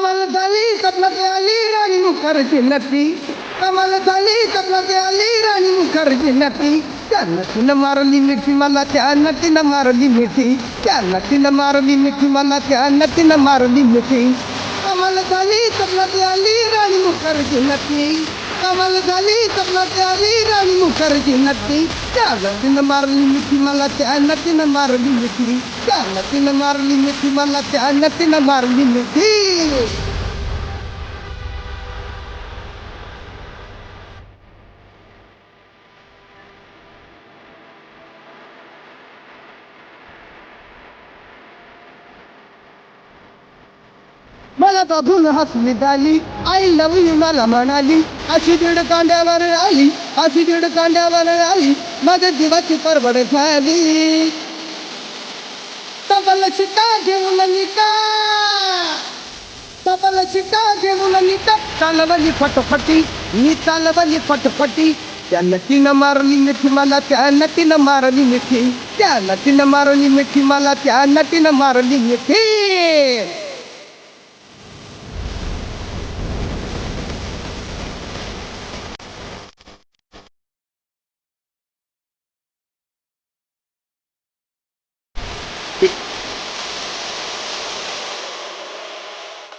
आम्हाला झाली स्वप्नातली आली राणी मुखर्जी नती आम्हाला झाली स्वप्नातली आली राणी मुखर्जी नती त्या नतीनं मारली मिठी मला त्या नतीनं मारली मिठी त्या नतीनं मारली मिठी मला त्या नतीनं मारली मिठी आम्हाला झाली स्वप्नातली आली राणी मुखर्जी नती kamal gali tapat aliran mukar jinati jangan dinamar limiti malati anak dinamar limiti jangan dinamar limiti malati anak dinamar limiti Arap Abul Hafid Ali. I love you, Malaman Ali. Asidid Kandavar Ali. Asidid Kandavar Ali. Mother Divati Parvad Ali. Tapala Chita Devulalika. Tapala Chita Devulalita. Talavali Patapati. Nitalavali Patapati. त्याला तिनं मारली मिठी मला त्या नटीनं मारली मिठी त्या नटीनं मारली मिठी मला त्या नटीनं मारली मिठी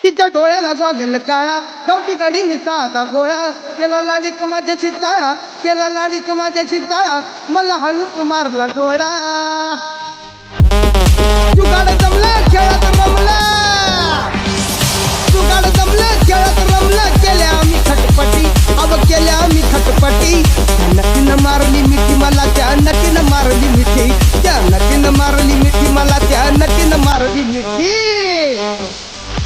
तिच्या डोळ्याला झालेलं काळा चौकीकडे निसा आता गोळा केला लाडी कुमाच्या शिताळा केला लाडी कुमाच्या शिताळा मला हळू कुमारला डोळा